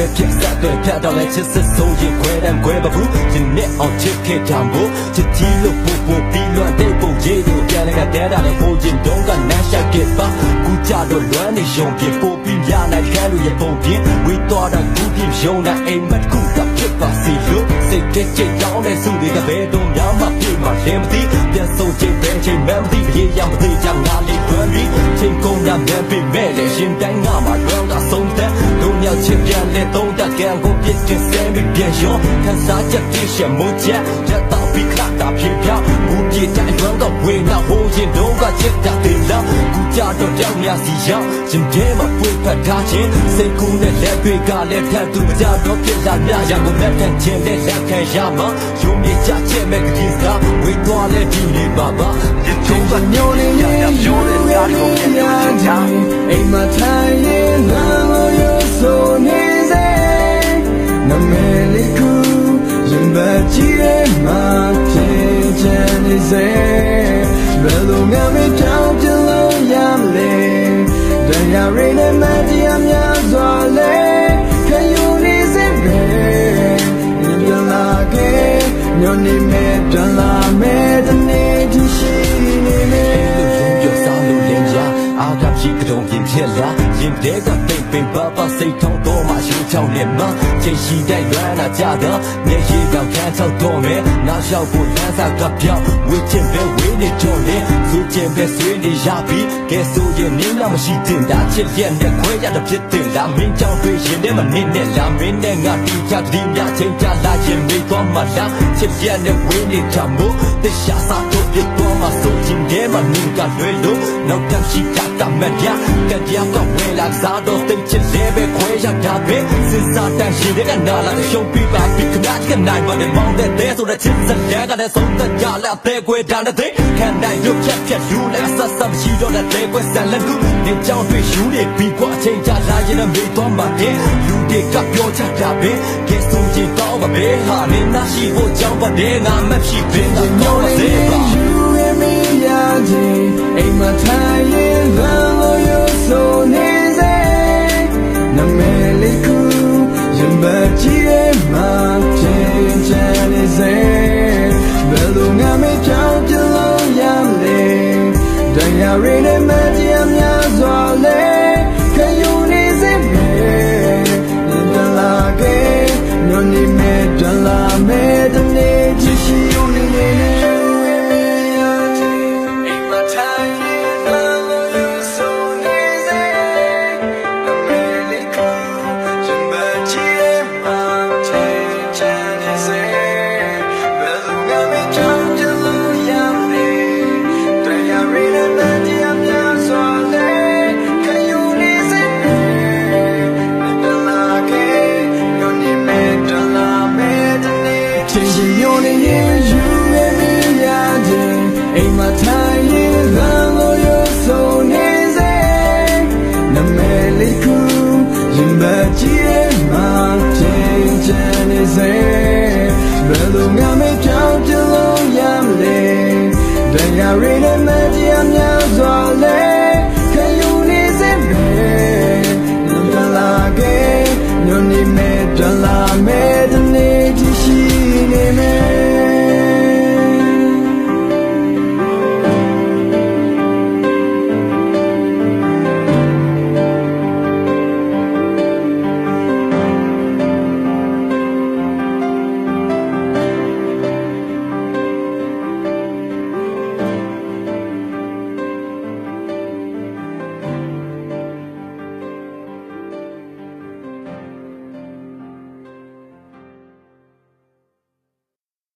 မို့ကြောက်ွယ်ပြက်ဆက်တွေဖြတ်တော့လဲချစ်စစ်ဆုံးရင်ခွဲတယ်ခွဲပါဘူးဒီနေ့အောင်ချစ်ခဲ့တာမို့ချစ်တီလို့ပူပူပြီးလွန်တဲ့ပုံရေးလို့ပြန်လည်းကတဲတာနဲ့ပိုချင်းတုံးကနမ်းရှက်ခဲ့ပါကူကြတော့လွမ်းနေရုံပြပို့ပြီးများနိုင်ခဲလို့ရပုံပြဝေးတော့တာကူပြယုံတဲ့အိမ်မက်ကူကဖြစ်ပါစီလို့စိတ်ကကြိတ်တောင်းတဲ့စုတွေကဘယ်တော့မှမပြေမှာလင်းမသိပြန်ဆုံးချိန်ပဲချိန်မှမသိပြေရမသိကြငါလေးတွန်းပြီးချိန်ကုန်တာမြန်ပြီမဲ့လေရှင်တိုင်းငါမှာတော့တာဆုံးတဲ့တို့မြောက် ချစ်ပြန်လေသုံးတကံကိုပြစ်တင်ဆဲပြီးပြန်ရောခံစားချက်ပြည့်ရှက်မှုချက်ရက်တော့ပြီးခလာတာဖြစ်ပြဘူးပြေတိုင်းရောတော့ဝေးနာဟိုရင်တော့ကချစ်တာတင်လာကူကြတော့တောင်များစီရောက်ရှင်တဲမှာပွေဖတ်ထားခြင်းစိတ်ကူးနဲ့လက်တွေကလည်းထပ်သူမကြတော့ဖြစ်လာမြရကိုလက်ခံခြင်းနဲ့လက်ခံရမှာယုံမြင့်ကြချက်မဲ့ကလေးကဝေးသွားလဲဒီနေပါပါဒီထုံးကညိုနေရပြောတဲ့ကားကိုပြန်ပြန်ချာ လေးကူရင်ဘတ်ကြီးရဲ့မှာဖြစ်ချင်နေစေဘယ်လိုမှမကြောက်ကြလို့ရမလဲတရားရင်းနဲ့မတရားများစွာလဲခံယူနေစေပဲပြန်လာခဲ့ညနေမဲ့ပြန်လာမဲ့တနေ့ဒီရှိနေ အားကဖြစ်ကြုံပြင်ဖြစ်လာရင်တဲကပိတ်ပင်ပါပါစိတ်ထောင်းတော့မှရှူချောင်းနဲ့မှချိန်ရှိတဲ့လွမ်းလာကြတော့မျက်ရည်တောင်ခန်းချောက်တော့မယ်နောက်လျှောက်ဖို့လမ်းစာကပြောင်းဝေးချင်ပဲဝေး နေတော့လေသူချင်ပဲဆွေးနေရပြီကဲဆိုရင်နင်းလာမရှိတင်တာချစ်ရက်နဲ့ခွဲရတဲ့ဖြစ်တင်လာမင်းကြောင့်တွေ့ရင်လည်းမနင်းနဲ့လာမင်းနဲ့ငါတီးချတဲ့ညချိန်ကြလာရင်မေးတော့မှလားချစ်ရက်နဲ့ဝေးနေတာမို့တခြားစားတော့ပြတော့မှဆိုချင်တယ်မနင်းကလွယ်လို့နောက်တမ်းရှိတာကမက်ရကတရားကဝဲလာစားတော့တိတ်ချစ်လဲပဲခွဲရတာပဲစဉ်းစားတန်ရှိတဲ့ကနာလာရှုံးပြပါပြီခဏ ကနိုင်ပါနဲ့မောင်းတဲ့တဲ့ဆိုတဲ့ချစ်စတဲ့ကလည်းဆုံးသက်ကြလာတဲ့ကွယ်တာတဲ့ခံနိုင်ရုပ်ချက်ဖြတ်ယူလဲဆက်ဆက်ရှိတော့တဲ့ကွယ်ဆန်လက်ကူနေကြောင်တွေ့ယူနေပြီးကွာချိန်ကြလာရင်လည်းမေးသွားမှာတဲ့လူတွေကပြောချတာပဲကဲဆိုရင်တော့မပဲဟာနေနာရှိဖို့ကြောင်းပါတဲ့ငါမဖြစ်ပင်တော့ညိုတော့နေစေပါ you and me ရခြင်းအိမ်မထိုင်ရ ရင်ပဲကြည့်ရဲ့မှာချင်းချင်းနေစေဘယ်လိုမှမပြောင်းပြလို့ရမလဲတရားရည်နဲ့မတရားများစွာလဲခံယူနေစေမယ်ညွန်လာကေညွန်နေမဲ့တလာမဲ့